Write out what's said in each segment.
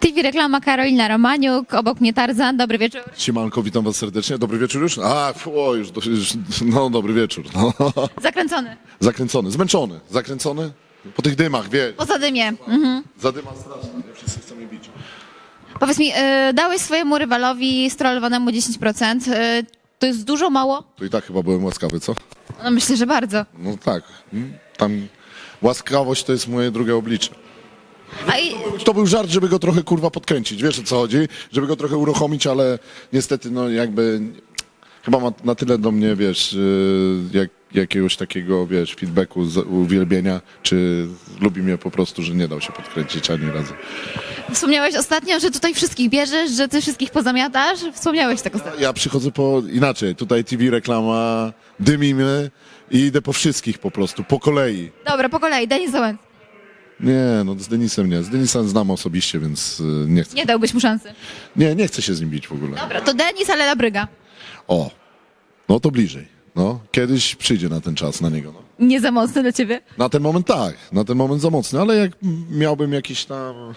TV reklama Karolina Romaniuk, obok mnie Tarzan, dobry wieczór. Siemanko, witam was serdecznie. Dobry wieczór już? A, o, już, do- już no dobry wieczór. No. Zakręcony. Zakręcony, zmęczony, zakręcony. Po tych dymach, wie, Po zadymie. Mhm. zadyma straszna, nie wszyscy chcą mnie bić. Powiedz mi, y, dałeś swojemu rywalowi strollowanemu 10%. Y, to jest dużo, mało? To i tak chyba byłem łaskawy, co? No myślę, że bardzo. No tak, mm, tam łaskawość to jest moje drugie oblicze. A i, To był żart, żeby go trochę kurwa podkręcić, wiesz o co chodzi? Żeby go trochę uruchomić, ale niestety no jakby chyba ma na tyle do mnie, wiesz, yy, jak, jakiegoś takiego, wiesz, feedbacku, z, uwielbienia, czy lubi mnie po prostu, że nie dał się podkręcić ani razu. wspomniałeś ostatnio, że tutaj wszystkich bierzesz, że ty wszystkich pozamiatasz. Wspomniałeś tak ostatnio. Ja przychodzę po inaczej, tutaj TV reklama, dymimy i idę po wszystkich po prostu, po kolei. Dobra, po kolei. Denis Załęcki. Nie, no z Denisem nie. Z Denisem znam osobiście, więc yy, nie chcę. Nie dałbyś mu szansy. Nie, nie chcę się z nim bić w ogóle. Dobra, to Denis, ale Labryga. O, no to bliżej. No, kiedyś przyjdzie na ten czas na niego. No. Nie za mocny dla ciebie. Na ten moment tak, na ten moment za mocny, ale jak miałbym jakieś tam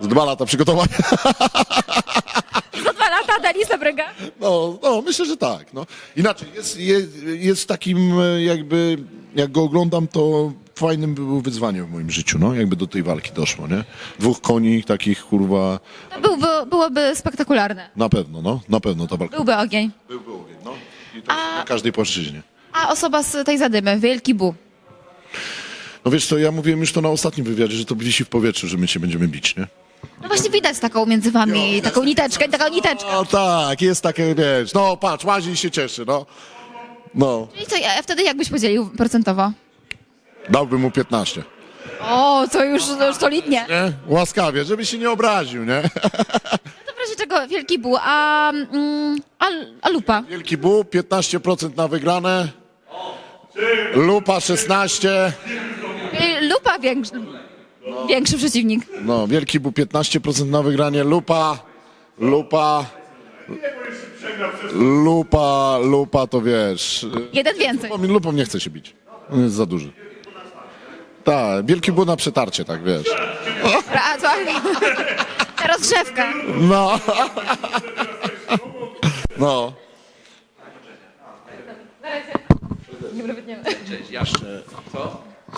z dwa lata przygotowania, Za dwa lata Denis Labryga. no, no myślę, że tak. No. Inaczej, jest, jest, jest takim e, jakby, jak go oglądam, to fajnym było wyzwaniem w moim życiu, no, jakby do tej walki doszło, nie? Dwóch koni, takich kurwa, To byłby, byłoby spektakularne. na pewno, no, na pewno ta walka. Byłby ogień. Byłby ogień, no. I to na każdej płaszczyźnie. A osoba z tej zadymy, Wielki Bu. No wiesz co, ja mówiłem już to na ostatnim wywiadzie, że to wisi w powietrzu, że my się będziemy bić, nie? No właśnie widać taką między wami, taką niteczkę, taką niteczkę. No tak, jest takie, wiesz, no patrz, łazi i się cieszy, no. No, I co, a wtedy jak byś podzielił procentowo? Dałbym mu 15. O, to już, to już solidnie. Nie? Łaskawie, żeby się nie obraził, nie? To w razie czego Wielki Bu, a, mm, a, a lupa? Wielki Bu, 15% na wygrane. Lupa 16. Y, Lupa większy, większy przeciwnik. No, Wielki Bu 15% na wygranie. Lupa, lupa. Lupa, lupa to wiesz. Jeden więcej. Lupą, lupą nie chce się bić. On jest za duży. Tak, Wielki Bu na przetarcie, tak wiesz. Dobra, a co? Rozgrzewka. No. No.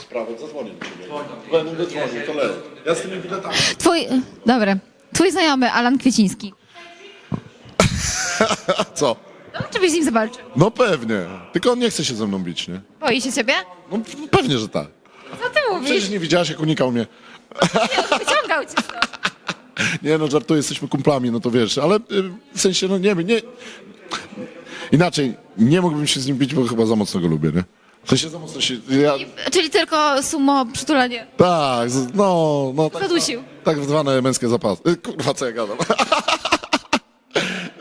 Sprawę zadzwonię do ciebie. Będę dzwonił, to lej. Ja z tymi biletami. Twój, dobra, twój znajomy Alan Kwieciński. Co? No, czy byś z nim zawalczył? No pewnie. Tylko on nie chce się ze mną bić, nie? Boi się ciebie? No pewnie, że tak. Co ty mówisz? Przecież nie widziałaś, jak unikał mnie. Wyciągał cię stąd. Nie no, żartuję, jesteśmy kumplami, no to wiesz, ale y, w sensie, no nie wiem, nie... Inaczej, nie mógłbym się z nim bić, bo chyba za mocno go lubię, nie? W sensie za mocno się... Ja, Czyli tylko sumo, przytulanie. tak, z- no... no tak, Zadusił. tak zwane męskie zapasy. Y, Kurwa, co ja gadam?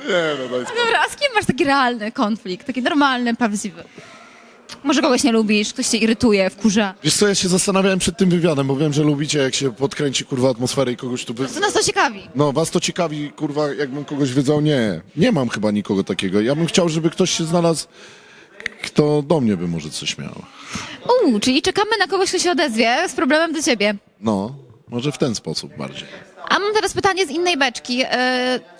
nie no, daj spokój. Dobra, a z kim masz taki realny konflikt? Taki normalny, prawdziwy? Może kogoś nie lubisz, ktoś cię irytuje, wkurza. Wiesz co, ja się zastanawiałem przed tym wywiadem, bo wiem, że lubicie, jak się podkręci, kurwa, atmosferę i kogoś tu... Wy... Co nas to ciekawi? No, was to ciekawi, kurwa, jakbym kogoś wydzał? Nie, nie mam chyba nikogo takiego. Ja bym chciał, żeby ktoś się znalazł, kto do mnie by może coś miał. Uuu, czyli czekamy na kogoś, kto się odezwie z problemem do ciebie. No, może w ten sposób bardziej. A mam teraz pytanie z innej beczki. Yy,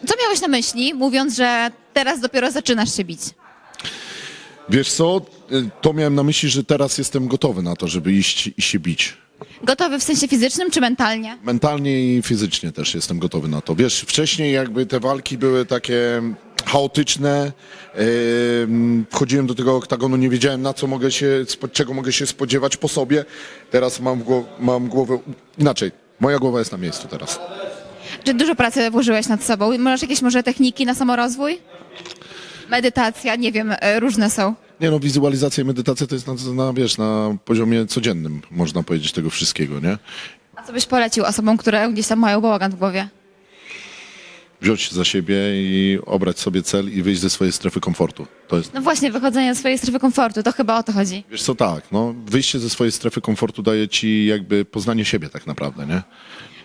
Co miałeś na myśli, mówiąc, że teraz dopiero zaczynasz się bić? Wiesz co, to miałem na myśli, że teraz jestem gotowy na to, żeby iść i się bić. Gotowy w sensie fizycznym czy mentalnie? Mentalnie i fizycznie też jestem gotowy na to. Wiesz, wcześniej jakby te walki były takie chaotyczne. Ym, Wchodziłem do tego oktagonu, nie wiedziałem na co mogę się, czego mogę się spodziewać po sobie. Teraz mam, mam głowę inaczej. Moja głowa jest na miejscu teraz. Czy dużo pracy włożyłeś nad sobą? Masz jakieś może techniki na samorozwój? Medytacja, nie wiem, y, różne są. Nie no, wizualizacja i medytacja to jest na, na, wiesz, na poziomie codziennym, można powiedzieć, tego wszystkiego, nie? A co byś polecił osobom, które gdzieś tam mają bałagan w głowie? Wziąć się za siebie i obrać sobie cel i wyjść ze swojej strefy komfortu. To jest No właśnie, wychodzenie ze swojej strefy komfortu, to chyba o to chodzi. Wiesz co, tak, no, wyjście ze swojej strefy komfortu daje ci jakby poznanie siebie tak naprawdę, nie?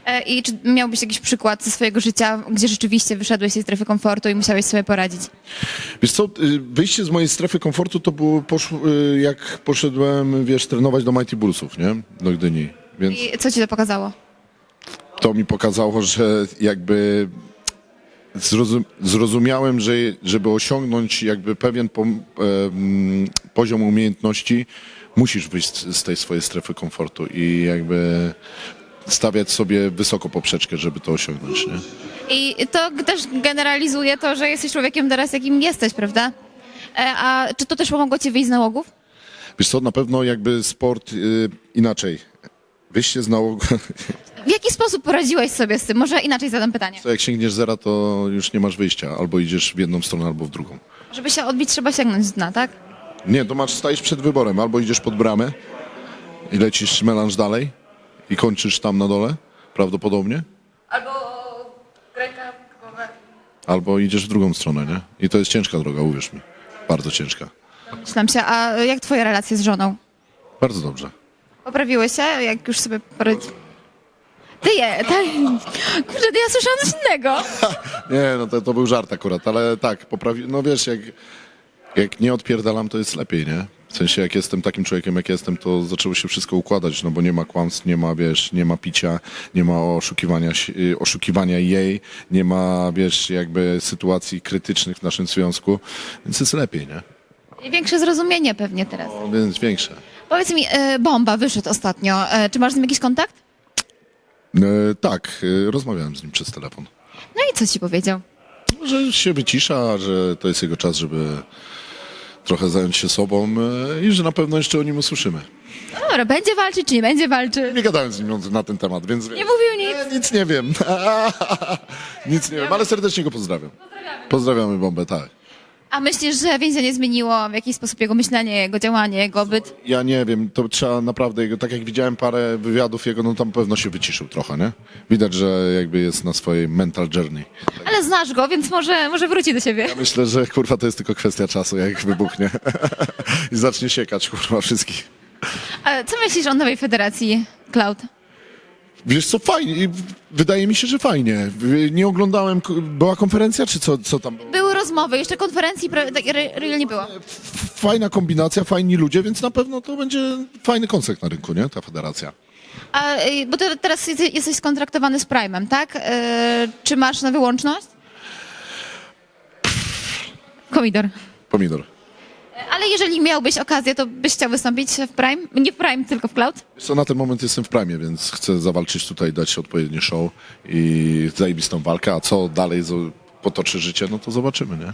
E, I czy miałbyś jakiś przykład ze swojego życia, gdzie rzeczywiście wyszedłeś z tej strefy komfortu i musiałeś sobie poradzić? Wiesz co, y, wyjście z mojej strefy komfortu to było, poszło, y, jak poszedłem, wiesz, trenować do Mighty Bullsów, nie? Do Gdyni, więc I co ci to pokazało? to mi pokazało, że jakby zrozum, zrozumiałem, że żeby osiągnąć jakby pewien pom, em, poziom umiejętności, musisz wyjść z tej swojej strefy komfortu i jakby stawiać sobie wysoko poprzeczkę, żeby to osiągnąć. Nie? I to też generalizuje to, że jesteś człowiekiem teraz, jakim jesteś, prawda? E, A czy to też pomogło ci wyjść z nałogów? Wiesz co, na pewno jakby sport y, inaczej. Wyjście z nałogu, W jaki sposób poradziłeś sobie z tym? Może inaczej zadam pytanie. to jak sięgniesz zera, to już nie masz wyjścia. Albo idziesz w jedną stronę, albo w drugą. Żeby się odbić, trzeba sięgnąć z dna, tak? Nie, to masz, stajesz przed wyborem. Albo idziesz pod bramę i lecisz melanż dalej i kończysz tam na dole, prawdopodobnie. Albo ręka w głowę. Albo idziesz w drugą stronę, nie? I to jest ciężka droga, uwierz mi. Bardzo ciężka. Myślam się, a jak twoje relacje z żoną? Bardzo dobrze. Poprawiły się, jak już sobie poradzi... Ty je, tak. Kurde, ja słyszałam coś innego. Nie, no to, to był żart akurat, ale tak, poprawi... No wiesz, jak, jak nie odpierdalam, to jest lepiej, nie? W sensie, jak jestem takim człowiekiem, jak jestem, to zaczęło się wszystko układać, no bo nie ma kłamstw, nie ma, wiesz, nie ma picia, nie ma oszukiwania, y, oszukiwania jej, nie ma, wiesz, jakby sytuacji krytycznych w naszym związku, więc jest lepiej, nie? I większe zrozumienie pewnie teraz. No, więc większe. Powiedz mi, e, Bomba wyszedł ostatnio. E, Czy masz z nim jakiś kontakt? E, tak, e, rozmawiałem z nim przez telefon. No i co ci powiedział? Że się wycisza, że to jest jego czas, żeby trochę zająć się sobą e, i że na pewno jeszcze o nim usłyszymy. Dobra, będzie walczyć, czy nie będzie walczyć? Nie gadałem z nim na ten temat, więc Nie mówił nic. E, nic nie wiem. nic nie wiem, ale serdecznie go pozdrawiam. Pozdrawiamy bombę, tak. A myślisz, że więzienie zmieniło w jakiś sposób jego myślenie, jego działanie, jego byt? Ja nie wiem, to trzeba naprawdę jego, tak jak widziałem parę wywiadów jego, no tam pewno się wyciszył trochę, nie? Widać, że jakby jest na swojej mental journey. Ale znasz go, więc może, może wróci do siebie. Ja myślę, że kurwa to jest tylko kwestia czasu, jak wybuchnie. I zacznie siekać kurwa wszystkich. A co myślisz o nowej federacji Cloud? Wiesz co, fajnie, wydaje mi się, że fajnie. Nie oglądałem, była konferencja, czy co, co tam było? Były rozmowy, jeszcze konferencji tak, re- real nie było. Fajna kombinacja, fajni ludzie, więc na pewno to będzie fajny koncept na rynku, nie? Ta federacja. A, y, bo ty teraz jesteś- skontraktowany z Prime'em, tak? Y, Czy masz na wyłączność? Komidor. Pomidor. Ale jeżeli miałbyś okazję, to byś chciał wystąpić w Prime? Nie w Prime, tylko w Cloud? Na ten moment jestem w Prime, więc chcę zawalczyć tutaj, dać odpowiedni show i zajebistą walkę, a co dalej potoczy życie, no to zobaczymy, nie?